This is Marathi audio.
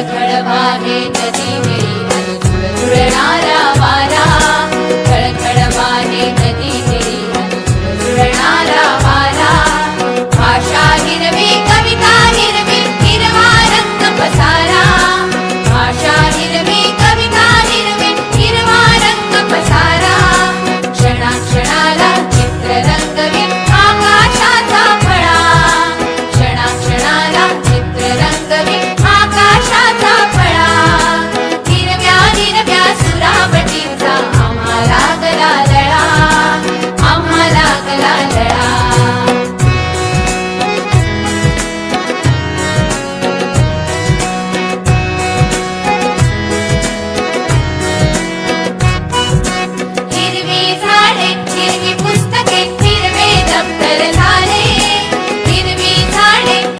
खडखड नदी दिवे झुळझुळणार